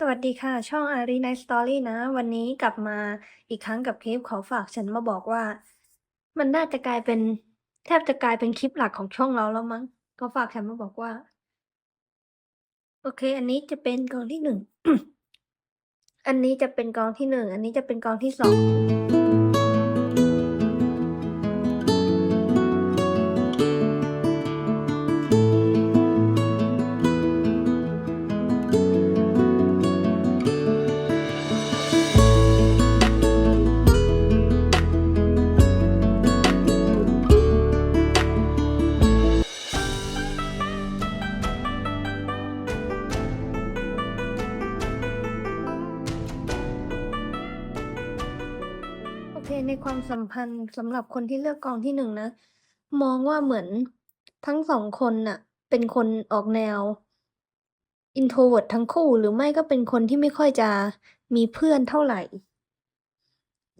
สวัสดีค่ะ ช่องอารี Night Story นะ วันนี้กลับมาอีกครั้งกับคลิปขอฝากฉันมาบอกว่า มันน่าจะกลายเป็น แทบจะกลายเป็นคลิปหลักของช่องเราแล้วมั้งก็ฝากฉันมาบอกว่า โอเค อันนี้จะเป็นกองที่หนึ่งอันนี้จะเป็นกองที่หนึ่งอันนี้จะเป็นกองที่สอง ในความสัมพันธ์สำหรับคนที่เลือกกองที่หนึ่งนะ มองว่าเหมือนทั้งสองคนน่ะ เป็นคนออกแนว introvert ทั้งคู่หรือไม่ก็เป็นคนที่ไม่ค่อยจะมีเพื่อนเท่าไหร่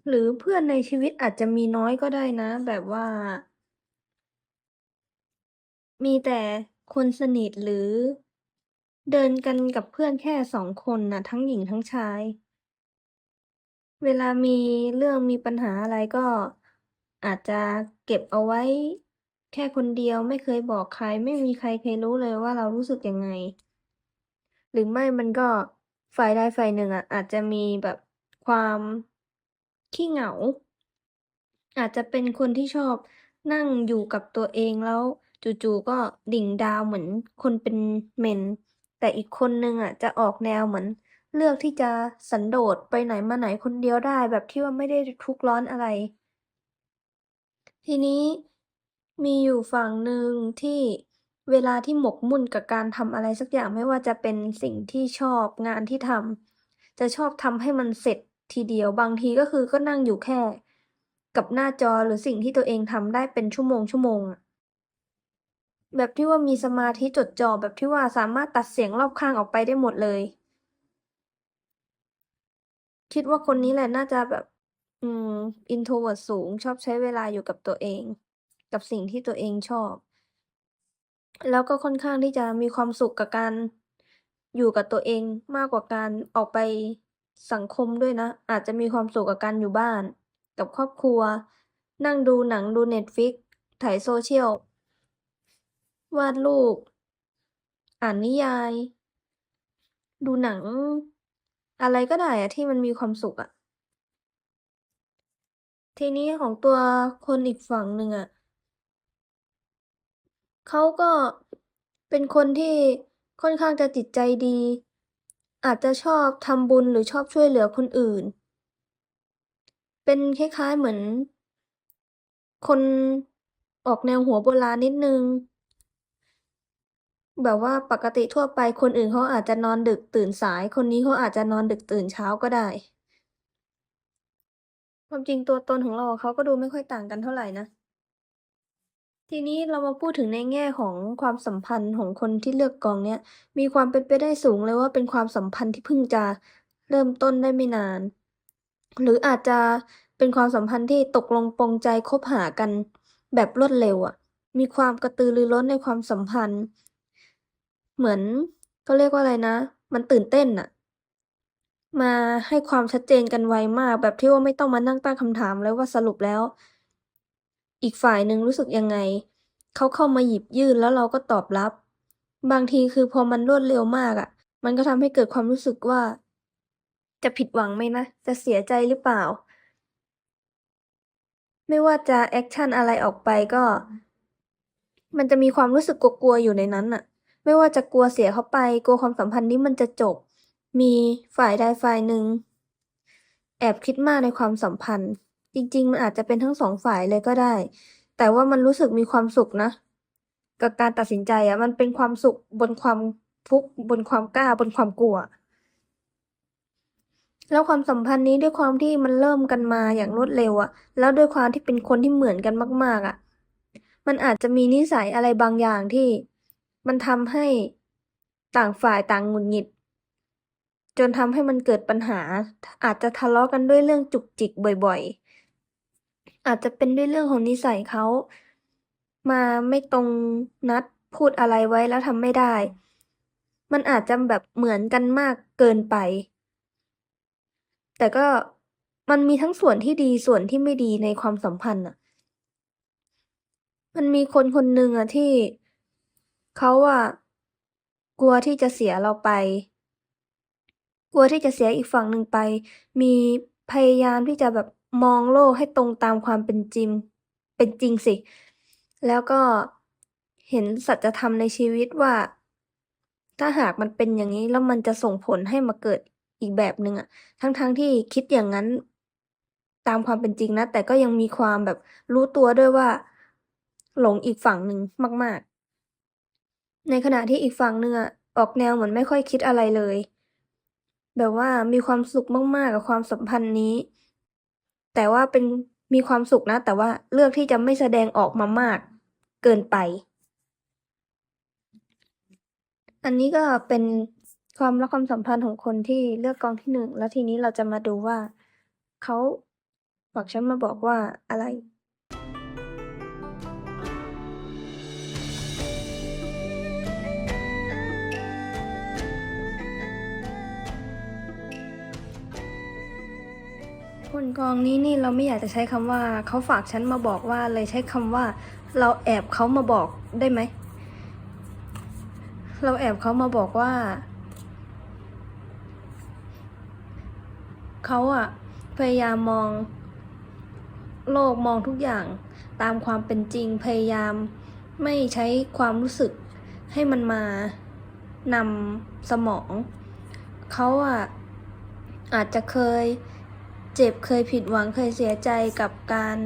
หรือเพื่อนในชีวิตอาจจะมีน้อยก็ได้นะ แบบว่า มีแต่คนสนิทหรือ เดินกันกับเพื่อนแค่สองคนน่ะทั้งหญิงทั้งชาย เวลามีเรื่องมีปัญหาอะไรก็อาจจะเก็บเอาไว้แค่คนเดียวไม่เคยบอกใคร ไม่มีใครเคยรู้เลยว่าเรารู้สึกยังไง หรือไม่มันก็ฝ่ายใดฝ่ายหนึ่งอะอาจจะมีแบบความขี้เหงา อาจจะเป็นคนที่ชอบนั่งอยู่กับตัวเองแล้วจู่ๆก็ดิ่งดาวเหมือนคนเป็นเมน แต่อีกคนหนึ่งอะจะออกแนวเหมือน เลือกที่จะสันโดษไปไหนมาไหนคนเดียวได้ แบบที่ว่าไม่ได้ทุกข์ร้อนอะไร ทีนี้มีอยู่ฝั่งหนึ่งที่เวลาที่หมกมุ่นกับการทำอะไรสักอย่างไม่ว่าจะเป็นสิ่งที่ชอบงานที่ทำจะชอบทำให้มันเสร็จทีเดียวบางทีก็คือก็นั่งอยู่แค่ กับหน้าจอหรือสิ่งที่ตัวเองทำได้เป็นชั่วโมงชั่วโมงอะแบบที่ว่ามีสมาธิจดจ่อแบบที่ว่าสามารถตัดเสียงรอบข้างออกไปได้หมดเลย คิดว่าคนนี้แหละน่าจะแบบ อืม introvert สูงชอบใช้เวลาอยู่กับตัวเอง กับสิ่งที่ตัวเองชอบ แล้วก็ค่อนข้างที่จะมีความสุขกับการอยู่กับตัวเองมากกว่าการออกไปสังคมด้วยนะ อาจจะมีความสุขกับการอยู่บ้าน กับครอบครัว นั่งดูหนังดู Netflix ไถ social วาดรูป อ่านนิยาย ดูหนัง อะไรก็ได้อะที่มันมีความสุขอะทีนี้ของตัวคนอีกฝั่งหนึ่งอะเขาก็เป็นคนที่ค่อนข้างจะจิตใจดี อาจจะชอบทำบุญหรือชอบช่วยเหลือคนอื่น เป็นคล้ายๆเหมือน คนออกแนวหัวโบราณนิดนึง แบบว่าปกติทั่วไปคนอื่นเขาอาจจะนอนดึกตื่นสาย คนนี้เขาอาจจะนอนดึกตื่นเช้าก็ได้ ความจริงตัวตนของเราเขาก็ดูไม่ค่อยต่างกันเท่าไหร่นะ ทีนี้เรามาพูดถึงในแง่ของความสัมพันธ์ของคนที่เลือกกองเนี้ยมีความเป็นไปได้สูงเลยว่าเป็นความสัมพันธ์ที่เพิ่งจะเริ่มต้นได้ไม่นาน หรืออาจจะเป็นความสัมพันธ์ที่ตกลงปลงใจคบหากันแบบรวดเร็วอะมีความกระตือรือร้นในความสัมพันธ์ เหมือนเขาเรียกว่าอะไรนะ มันตื่นเต้นน่ะมาให้ความชัดเจนกันไวมาก แบบที่ว่าไม่ต้องมานั่งตั้งคำถามเลยว่าสรุปแล้ว อีกฝ่ายหนึ่งรู้สึกยังไง เขาเข้ามาหยิบยื่นแล้วเราก็ตอบรับ บางทีคือพอมันรวดเร็วมากอะมันก็ทำให้เกิดความรู้สึกว่า จะผิดหวังไหมนะ จะเสียใจหรือเปล่า ไม่ว่าจะแอกชันอะไรออกไปก็ มันจะมีความรู้สึกกลัวๆอยู่ในนั้นน่ะ ไม่ว่าจะกลัวเสียเขาไป กลัวความสัมพันธ์นี้มันจะจบ มีฝ่ายใดฝ่ายหนึ่ง แอบคิดมากในความสัมพันธ์ จริง ๆ มันอาจจะเป็นทั้งสองฝ่ายเลยก็ได้ แต่ว่ามันรู้สึกมีความสุขนะ กับการตัดสินใจอะมันเป็นความสุขบนความทุกข์บนความกล้าบนความกลัว แล้วความสัมพันธ์นี้ด้วยความที่มันเริ่มกันมาอย่างรวดเร็วอะแล้วด้วยความที่เป็นคนที่เหมือนกันมาก ๆอะมันอาจจะมีนิสัยอะไรบางอย่างที่ มันทำให้ต่างฝ่ายต่างหงุดหงิด จนทำให้มันเกิดปัญหา อาจจะทะเลาะกันด้วยเรื่องจุกจิกบ่อยๆ อาจจะเป็นด้วยเรื่องของนิสัยเขา มาไม่ตรงนัดพูดอะไรไว้แล้วทำไม่ได้ มันอาจจะแบบเหมือนกันมากเกินไป แต่ก็มันมีทั้งส่วนที่ดีส่วนที่ไม่ดีในความสัมพันธ์อะมันมีคนคนหนึ่งอะที่ เขาอะกลัวที่จะเสียเราไป กลัวที่จะเสียอีกฝั่งหนึ่งไป มีพยายามที่จะแบบมองโลกให้ตรงตามความเป็นจริง เป็นจริงสิ แล้วก็เห็นสัจธรรมในชีวิตว่า ถ้าหากมันเป็นอย่างนี้แล้วมันจะส่งผลให้มาเกิดอีกแบบหนึ่งอะทั้งๆที่คิดอย่างนั้นตามความเป็นจริงนะ แต่ก็ยังมีความแบบรู้ตัวด้วยว่า หลงอีกฝั่งหนึ่งมาก ๆ ในขณะที่อีกฝั่งหนึ่งอะออกแนวเหมือนไม่ค่อยคิดอะไรเลย แบบว่ามีความสุขมากๆกับความสัมพันธ์นี้ แต่ว่าเป็นมีความสุขนะ แต่ว่าเลือกที่จะไม่แสดงออกมามาก เกินไป อันนี้ก็เป็นความรักความสัมพันธ์ของคนที่เลือกกองที่หนึ่งแล้วทีนี้เราจะมาดูว่าเขาฝากฉันมาบอกว่าอะไร กองนี้นี่เราไม่อยากจะใช้คำว่าเขาฝากฉันมาบอกว่าเลยใช้คำว่า เราแอบเขามาบอกได้ไหม เราแอบเขามาบอกว่าเขาอะพยายามมอง โลกมองทุกอย่างตามความเป็นจริงพยายามไม่ใช้ความรู้สึกให้มันมานำสมอง เขาอะอาจจะเคย เจ็บเคยผิดหวังเคยเสียใจกับการ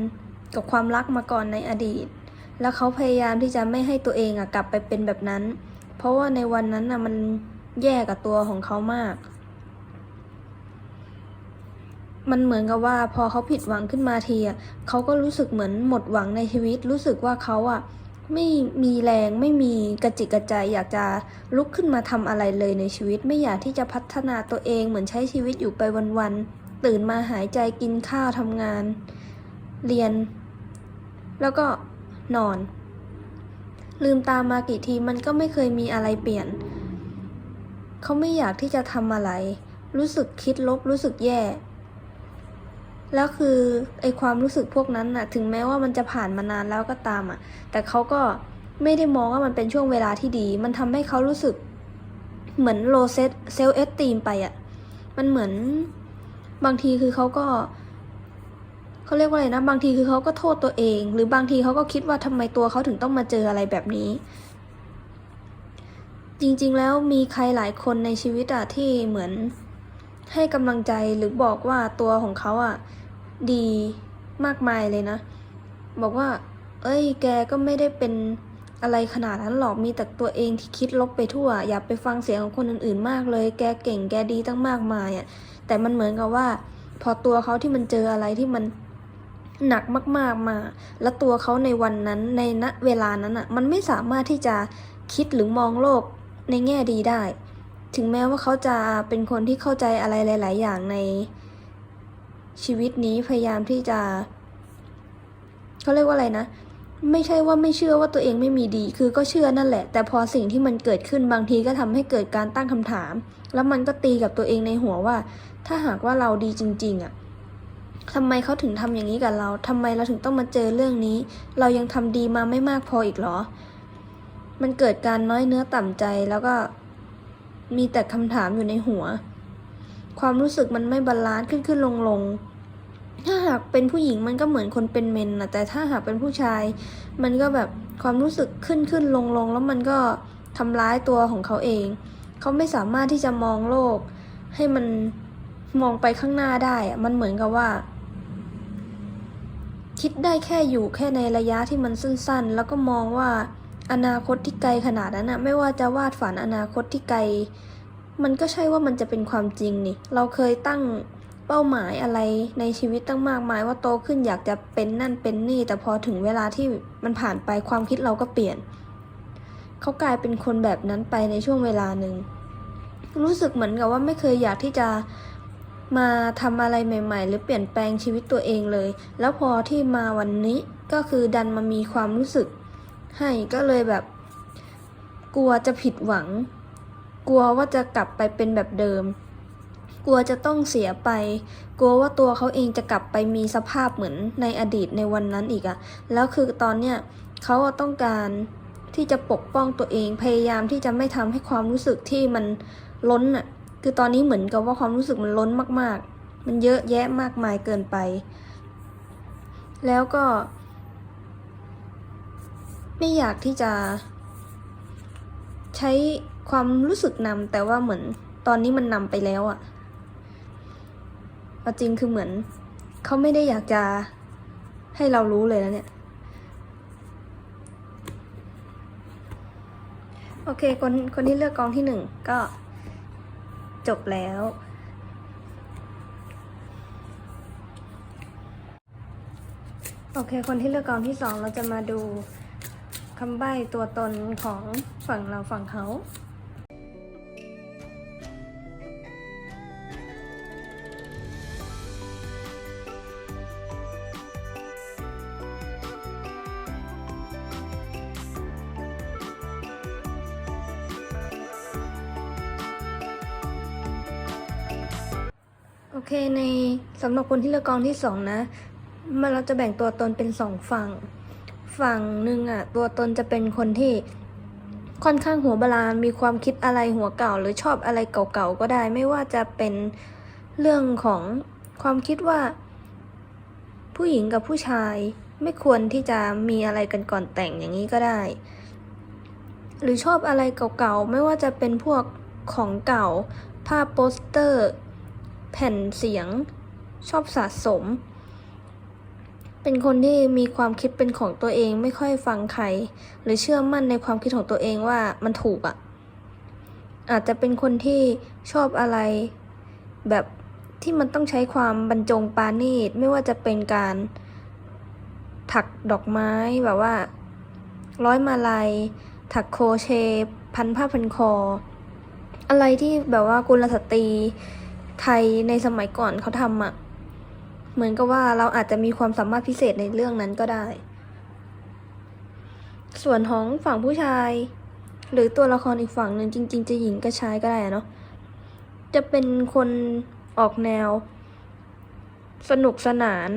กับความรักมาก่อนในอดีต แล้วเขาพยายามที่จะไม่ให้ตัวเองอะกลับไปเป็นแบบนั้น เพราะว่าในวันนั้นอะมันแย่กับตัวของเขามาก มันเหมือนกับว่าพอเขาผิดหวังขึ้นมาทีอะเขาก็รู้สึกเหมือนหมดหวังในชีวิต รู้สึกว่าเขาอะไม่มีแรงไม่มีกระจิกกระใจอยากจะลุกขึ้นมาทำอะไรเลยในชีวิต ไม่อยากที่จะพัฒนาตัวเองเหมือนใช้ชีวิตอยู่ไปวันๆ ตื่นมาหายใจกินข้าวทำงาน เรียน แล้วก็นอน ลืมตามากี่ทีมันก็ไม่เคยมีอะไรเปลี่ยน เขาไม่อยากที่จะทำอะไร รู้สึกคิดลบรู้สึกแย่ แล้วคือไอความรู้สึกพวกนั้นน่ะ ถึงแม้ว่ามันจะผ่านมานานแล้วก็ตามอะ แต่เขาก็ไม่ได้มองว่ามันเป็นช่วงเวลาที่ดี มันทำให้เขารู้สึกเหมือนโลเซตเซลเอสตีมไปอะ มันเหมือน บางทีคือเขาก็เขาเรียกว่าอะไรนะ บางทีคือเขาก็โทษตัวเอง หรือบางทีเขาก็คิดว่าทำไมตัวเขาถึงต้องมาเจออะไรแบบนี้ จริงๆแล้วมีใครหลายคนในชีวิตอะที่เหมือนให้กำลังใจหรือบอกว่าตัวของเขาอะดีมากมายเลยนะ บอกว่า เอ้ย แกก็ไม่ได้เป็นอะไรขนาดนั้นหรอกมีแต่ตัวเองที่คิดลบไปทั่ว อย่าไปฟังเสียงของคนอื่นๆมากเลย แกเก่งแกดีตั้งมากมายอะ แต่มันเหมือนกับว่า พอตัวเขาที่มันเจออะไรที่มันหนักมากๆมา แล้วตัวเขาในวันนั้นในณเวลานั้นอะมันไม่สามารถที่จะคิดหรือมองโลกในแง่ดีได้ ถึงแม้ว่าเขาจะเป็นคนที่เข้าใจอะไรหลาย ๆ อย่างในชีวิตนี้พยายามที่จะเขาเรียกว่าอะไรนะไม่ใช่ว่าไม่เชื่อว่าตัวเองไม่มีดี คือก็เชื่อนั่นแหละ แต่พอสิ่งที่มันเกิดขึ้นบางทีก็ทำให้เกิดการตั้งคำถาม แล้วมันก็ตีกับตัวเองในหัวว่า ถ้าหากว่าเราดีจริง ๆอะทำไมเขาถึงทำอย่างนี้กับเราทำไมเราถึงต้องมาเจอเรื่องนี้ เรายังทำดีมาไม่มากพออีกเหรอ มันเกิดการน้อยเนื้อต่ำใจแล้วก็มีแต่คำถามอยู่ในหัว ความรู้สึกมันไม่บาลานซ์ขึ้นขึ้นลงลงถ้าหากเป็นผู้หญิงมันก็เหมือนคนเป็นเมนนะแต่ถ้าหากเป็นผู้ชาย มันก็แบบความรู้สึกขึ้นขึ้นลงลงแล้วมันก็ทำร้ายตัวของเขาเอง เขาไม่สามารถที่จะมองโลก ให้มันมองไปข้างหน้าได้มันเหมือนกับว่า คิดได้แค่อยู่แค่ในระยะที่มันสั้นๆ แล้วก็มองว่าอนาคตที่ไกลขนาดนั้นนะไม่ว่าจะวาดฝันอนาคตที่ไกล มันก็ใช่ว่ามันจะเป็นความจริงนี่ เราเคยตั้งเป้าหมายอะไรในชีวิตตั้งมากมายว่าโตขึ้นอยากจะเป็นนั่นเป็นนี่ แต่พอถึงเวลาที่มันผ่านไปความคิดเราก็เปลี่ยน เขากลายเป็นคนแบบนั้นไปในช่วงเวลาหนึ่ง รู้สึกเหมือนกับว่าไม่เคยอยากที่จะมาทำอะไรใหม่ ๆ หรือเปลี่ยนแปลงชีวิตตัวเองเลย แล้วพอที่มาวันนี้ก็คือดันมามีความรู้สึก ให้ก็เลยแบบ กลัวจะผิดหวัง กลัวว่าจะกลับไปเป็นแบบเดิม กลัวจะต้องเสียไป กลัวว่าตัวเขาเองจะกลับไปมีสภาพเหมือนในอดีตในวันนั้นอีกอะแล้วคือตอนเนี้ยเขาต้องการ ที่จะปกป้องตัวเอง พยายามที่จะไม่ทำให้ความรู้สึกที่มันล้นอะคือตอนนี้เหมือนกับว่าความรู้สึกมันล้นมาก ๆ มันเยอะแยะมากมายเกินไป แล้วก็ ไม่อยากที่จะ ใช้ความรู้สึกนำแต่ว่าเหมือนตอนนี้มันนำไปแล้วอะเอาจริงคือเหมือนเขาไม่ได้อยากจะให้เรารู้เลยนะเนี่ย อเค คนคนที่เลือกกองที่หนึ่งก็จบแล้ว โอเค คนที่เลือกกองที่สองเราจะมาดูคำใบ้ตัวตนของฝั่งเราฝั่งเขา เคในสำหรับคนที่เลือกกองที่สองนะมันเราจะแบ่งตัวตนเป็นสองฝั่ง ฝั่งหนึ่งอะตัวตนจะเป็นคนที่ค่อนข้างหัวบาลานมีความคิดอะไรหัวเก่า หรือชอบอะไรเก่าๆก็ได้ ไม่ว่าจะเป็นเรื่องของความคิดว่า ผู้หญิงกับผู้ชายไม่ควรที่จะมีอะไรกันก่อนแต่งอย่างนี้ก็ได้ หรือชอบอะไรเก่าๆ ไม่ว่าจะเป็นพวกของเก่า ภาพโปสเตอร์ แผ่นเสียง ชอบสะสม เป็นคนที่มีความคิดเป็นของตัวเองไม่ค่อยฟังใคร หรือเชื่อมั่นในความคิดของตัวเองว่ามันถูกอะ่ะ อาจจะเป็นคนที่ชอบอะไร แบบที่มันต้องใช้ความบรรจงปานีตไม่ว่าจะเป็นการถักดอกไม้แบบว่า ร้อยมาลัย ถักโครเชต์พันผ้าพันคอ อะไรที่แบบว่ากุลสตรี ไทยในสมัยก่อนเขาทำอะ่ะ เหมือนกับว่าเราอาจจะมีความสามารถพิเศษในเรื่องนั้นก็ได้ ส่วนของฝั่งผู้ชาย หรือตัวละครอีกฝั่งหนึ่งจริง ๆ จะหญิงก็ชายก็ได้อะเนาะจะเป็นคนออกแนว สนุกสนาน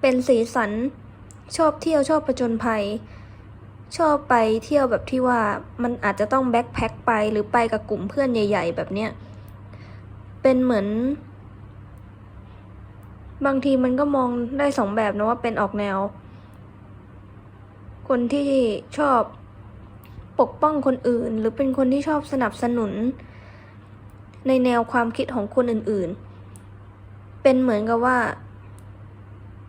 เป็นสีสัน ชอบเที่ยวชอบประจนภัย ชอบไปเที่ยวแบบที่ว่ามันอาจจะต้องแบ็คแพ็คไปหรือไปกับกลุ่มเพื่อนใหญ่ ๆ แบบเนี้ย เป็นเหมือน บางทีมันก็มองได้สองแบบนะว่าเป็นออกแนว คนที่ชอบปกป้องคนอื่น หรือเป็นคนที่ชอบสนับสนุน ในแนวความคิดของคนอื่นๆ เป็นเหมือนกับว่า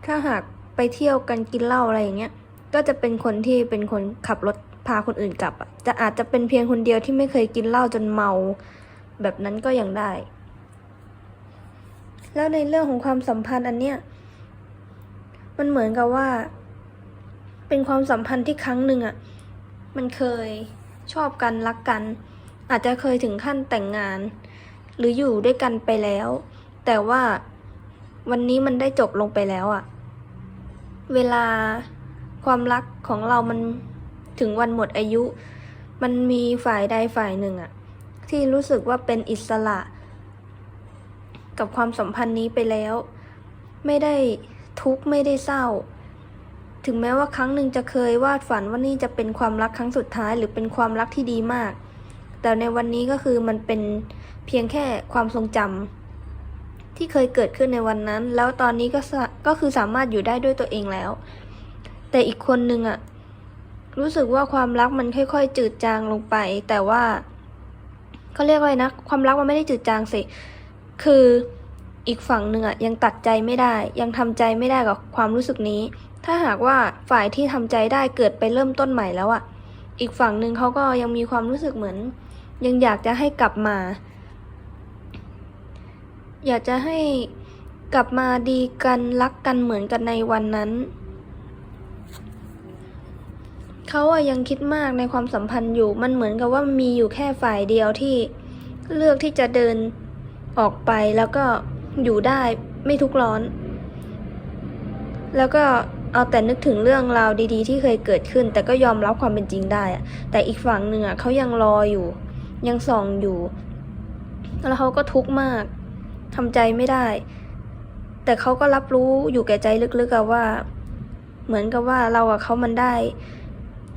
ถ้าหากไปเที่ยวกันกินเหล้าอะไรอย่างเงี้ย ก็จะเป็นคนที่เป็นคนขับรถพาคนอื่นกลับอะจะอาจจะเป็นเพียงคนเดียวที่ไม่เคยกินเหล้าจนเมา แบบนั้นก็ยังได้ แล้วในเรื่องของความสัมพันธ์อันเนี้ยมันเหมือนกับว่า เป็นความสัมพันธ์ที่ครั้งหนึ่งอะมันเคยชอบกันรักกัน อาจจะเคยถึงขั้นแต่งงาน หรืออยู่ด้วยกันไปแล้ว แต่ว่าวันนี้มันได้จบลงไปแล้วอะเวลาความรักของเรามันถึงวันหมดอายุ มันมีฝ่ายใดฝ่ายหนึ่งอะที่รู้สึกว่าเป็นอิสระ กับความสัมพันธ์นี้ไปแล้ว ไม่ได้ทุกข์ไม่ได้เศร้า ถึงแม้ว่าครั้งหนึ่งจะเคยวาดฝันว่านี่จะเป็นความรักครั้งสุดท้ายหรือเป็นความรักที่ดีมาก แต่ในวันนี้ก็คือมันเป็นเพียงแค่ความทรงจำที่เคยเกิดขึ้นในวันนั้น แล้วตอนนี้ก็ก็คือสามารถอยู่ได้ด้วยตัวเองแล้ว แต่อีกคนนึงอะรู้สึกว่าความรักมันค่อย ๆ จืดจางลงไป แต่ว่าเขาเรียกว่าไงนะ ความรักมันไม่ได้จืดจางสิ คืออีกฝั่งหนึ่งอะยังตัดใจไม่ได้ ยังทำใจไม่ได้กับความรู้สึกนี้ ถ้าหากว่าฝ่ายที่ทำใจได้เกิดไปเริ่มต้นใหม่แล้วอะอีกฝั่งหนึ่งเขาก็ยังมีความรู้สึกเหมือน ยังอยากจะให้กลับมา อยากจะให้กลับมาดีกันรักกันเหมือนกันในวันนั้นเขาอะยังคิดมากในความสัมพันธ์อยู่มันเหมือนกับว่ามีอยู่แค่ฝ่ายเดียวที่เลือกที่จะเดิน ออกไปแล้วก็อยู่ได้ไม่ทุกร้อน แล้วก็เอาแต่นึกถึงเรื่องราวดีๆ ที่เคยเกิดขึ้น แต่ก็ยอมรับความเป็นจริงได้อะแต่อีกฝั่งหนึ่งอะเขายังรออยู่ ยังส่องอยู่ แล้วเขาก็ทุกข์มากทำใจไม่ได้ แต่เขาก็รับรู้อยู่แก่ใจลึกๆอะว่า เหมือนกับว่าเรากับเขามันได้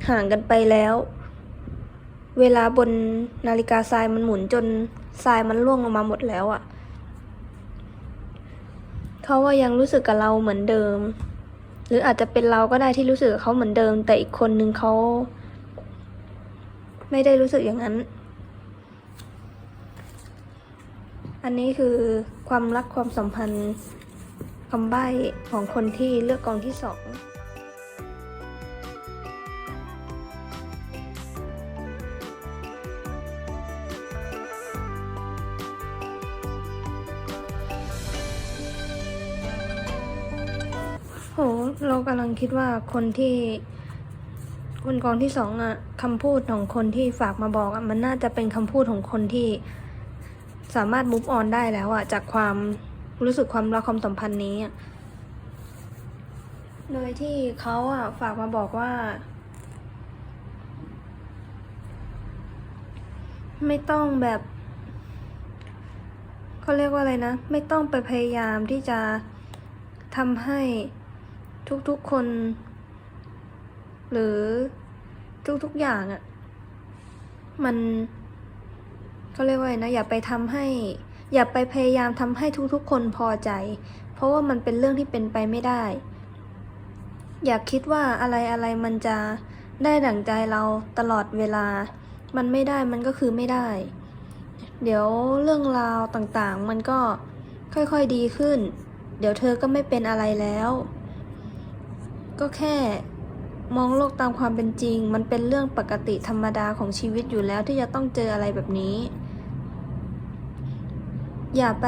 ห่างกันไปแล้ว เวลาบนนาฬิกาทรายมันหมุนจน ทรายมันร่วงลงมาหมดแล้วอะเขาว่ายังรู้สึกกับเราเหมือนเดิม หรืออาจจะเป็นเราก็ได้ที่รู้สึกกับเขาเหมือนเดิม แต่อีกคนนึงเขา ไม่ได้รู้สึกอย่างนั้น อันนี้คือความรักความสัมพันธ์คำใบ้ของคนที่เลือกกองที่สอง กำลังคิดว่าคนที่คนกองที่สองอะคำพูดของคนที่ฝากมาบอกอะมันน่าจะเป็นคำพูดของคนที่สามารถ move on ได้แล้วอะจากความรู้สึกความรักความสัมพันธ์นี้อะโดยที่เขาอะฝากมาบอกว่า ไม่ต้องแบบเขาเรียกว่าอะไรนะ ไม่ต้องไปพยายามที่จะทำให้ ทุกๆคน หรือทุกๆอย่างอะมันเขาเรียกว่าไงนะ อย่าไปทำให้ อย่าไปพยายามทำให้ทุกๆ คนพอใจ เพราะว่ามันเป็นเรื่องที่เป็นไปไม่ได้ อย่าคิดว่าอะไรอะไรมันจะได้ดั่งใจเราตลอดเวลา มันไม่ได้มันก็คือไม่ได้ เดี๋ยวเรื่องราวต่างๆ มันก็ค่อยๆดีขึ้น เดี๋ยวเธอก็ไม่เป็นอะไรแล้ว ก็แค่ มองโลกตามความเป็นจริง มันเป็นเรื่องปกติธรรมดาของชีวิตอยู่แล้วที่จะต้องเจออะไรแบบนี้ อย่าไป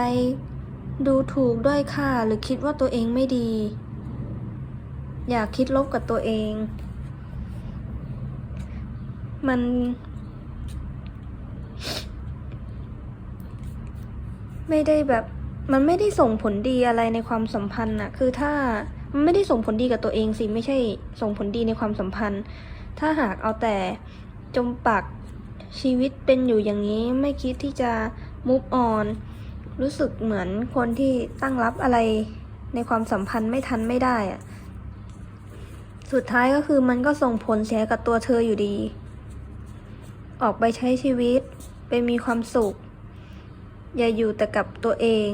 ดูถูกด้อยค่าหรือคิดว่าตัวเองไม่ดี อย่าคิดลบกับตัวเอง มัน ไม่ได้แบบมันไม่ได้ส่งผลดีอะไรในความสัมพันธ์น่ะคือถ้า ไม่ได้ส่งผลดีกับตัวเองสิไม่ใช่ส่งผลดีในความสัมพันธ์ ถ้าหากเอาแต่จมปักชีวิตเป็นอยู่อย่างนี้ไม่คิดที่จะ move on รู้สึกเหมือนคนที่ตั้งรับอะไรในความสัมพันธ์ไม่ทันไม่ได้อะสุดท้ายก็คือมันก็ส่งผลเสียกับตัวเธออยู่ดี ออกไปใช้ชีวิตไปมีความสุข อย่าอยู่แต่กับตัวเอง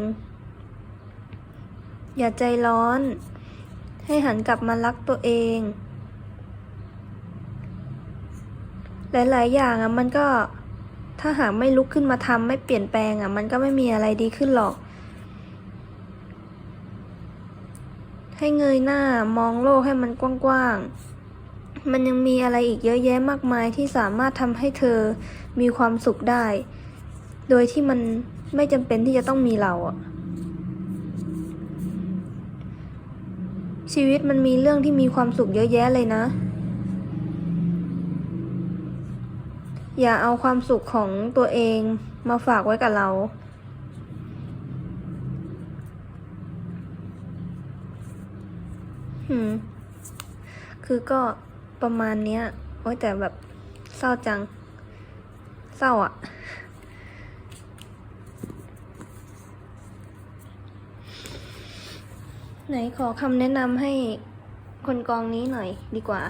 อย่าใจร้อน ให้หันกลับมารักตัวเอง หลาย ๆ อย่างอะมันก็ถ้าหากไม่ลุกขึ้นมาทำไม่เปลี่ยนแปลงอะ มันก็ไม่มีอะไรดีขึ้นหรอก ให้เงยหน้ามองโลกให้มันกว้างๆ มันยังมีอะไรอีกเยอะแยะมากมายที่สามารถทำให้เธอมีความสุขได้ โดยที่มันไม่จำเป็นที่จะต้องมีเราอะ ชีวิตมันมีเรื่องที่มีความสุขเยอะแยะเลยนะ อย่าเอาความสุขของตัวเองมาฝากไว้กับเรา หืม คือก็ประมาณเนี้ย โอ้ยแต่แบบเศร้าจัง เศร้าอะ ไหนขอคำแนะนำให้คนกองนี้หน่อยดีกว่า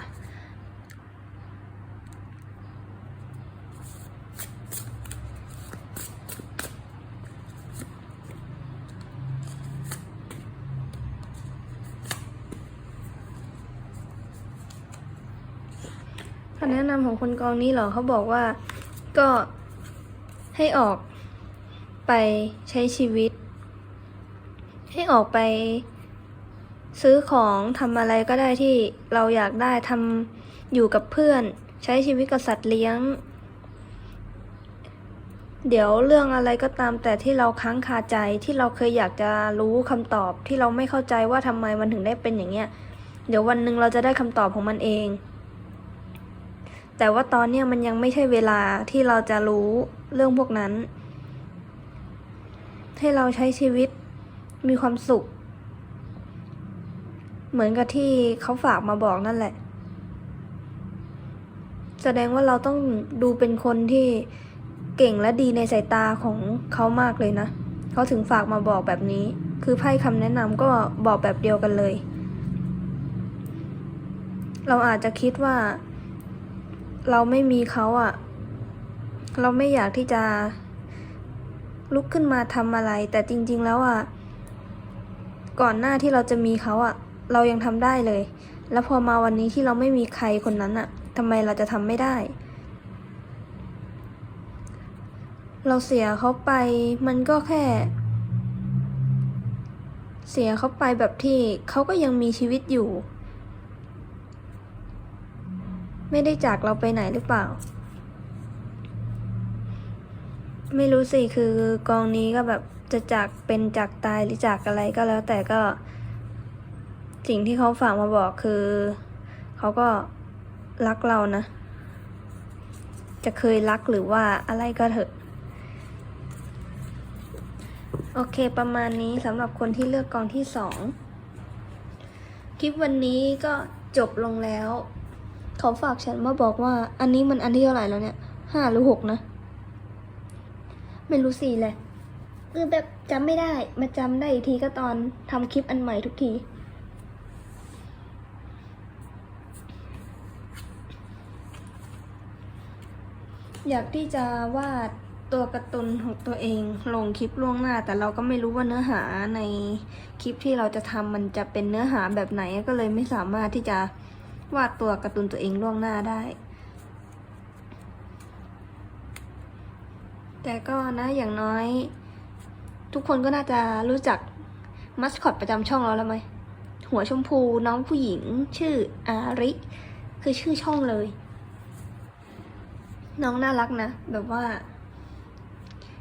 คำแนะนำของคนกองนี้เหรอเขาบอกว่าก็ให้ออกไปใช้ชีวิต ให้ออกไป ซื้อของทำอะไรก็ได้ที่เราอยากได้ทำอยู่กับเพื่อน ใช้ชีวิตกับสัตว์เลี้ยง เดี๋ยวเรื่องอะไรก็ตามแต่ที่เราค้างคาใจที่เราเคยอยากจะรู้คำตอบที่เราไม่เข้าใจว่าทำไมมันถึงได้เป็นอย่างเงี้ย เดี๋ยววันหนึ่งเราจะได้คำตอบของมันเอง แต่ว่าตอนเนี้ยมันยังไม่ใช่เวลาที่เราจะรู้เรื่องพวกนั้น ให้เราใช้ชีวิตมีความสุข เหมือนกับที่เขาฝากมาบอกนั่นแหละ แสดงว่าเราต้องดูเป็นคนที่เก่งและดีในสายตาของเขามากเลยนะ เขาถึงฝากมาบอกแบบนี้ คือไพ่คำแนะนำก็บอกแบบเดียวกันเลย เราอาจจะคิดว่า เราไม่มีเขาอะเราไม่อยากที่จะลุกขึ้นมาทำอะไร แต่จริง ๆ แล้วอะก่อนหน้าที่เราจะมีเขาอะ เรายังทำได้เลย แล้วพอมาวันนี้ที่เราไม่มีใครคนนั้นอะทำไมเราจะทำไม่ได้ เราเสียเขาไปมันก็แค่ เสียเขาไปแบบที่เขาก็ยังมีชีวิตอยู่ ไม่ได้จากเราไปไหนหรือเปล่า ไม่รู้สิคือกองนี้ก็แบบจะจากเป็นจากตายหรือจากอะไรก็แล้วแต่ก็ สิ่งที่เขาฝากมาบอกคือ เขาก็รักเรานะ จะเคยรักหรือว่าอะไรก็เถอะ โอเคประมาณนี้สำหรับคนที่เลือกกองที่สองคลิปวันนี้ก็จบลงแล้ว เขาฝากฉันมาบอกว่า อันนี้มันอันที่เท่าไหร่แล้วเนี่ยห้าหรือหกนะ ไม่รู้สี่แหละคือแบบจำไม่ได้ มาจำได้อีกทีก็ตอนทำคลิปอันใหม่ทุกที อยากที่จะวาดตัวการ์ตูนของตัวเองลงคลิปล่วงหน้า แต่เราก็ไม่รู้ว่าเนื้อหาในคลิปที่เราจะทำมันจะเป็นเนื้อหาแบบไหนก็เลยไม่สามารถที่จะวาดตัวการ์ตูนตัวเองล่วงหน้าได้ แต่ก็นะอย่างน้อย ทุกคนก็น่าจะรู้จักมัสคอตประจำช่องเราแล้วไหมหัวชมพูน้องผู้หญิงชื่ออาริ คือชื่อช่องเลย น้องน่ารักนะ แบบว่า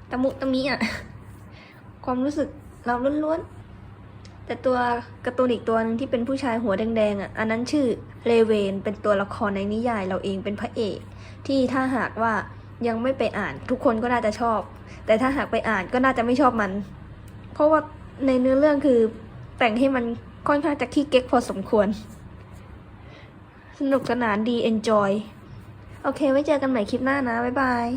ตะมุตะมิอะ ความรู้สึกเราล้วนๆ แต่ตัวการ์ตูนอีกตัวหนึงที่เป็นผู้ชายหัวแดงๆอะ อันนั้นชื่อเลเวนเป็นตัวละครในนิยายเราเองเป็นพระเอก ที่ถ้าหากว่ายังไม่ไปอ่านทุกคนก็น่าจะชอบ แต่ถ้าหากไปอ่านก็น่าจะไม่ชอบมัน เพราะว่าในเนื้อเรื่องคือแต่งให้มันค่อนข้างจะขี้เก๊กพอสมควร สนุกสนานดี enjoy โอเค ไว้เจอกันใหม่คลิปหน้านะ บ๊ายบาย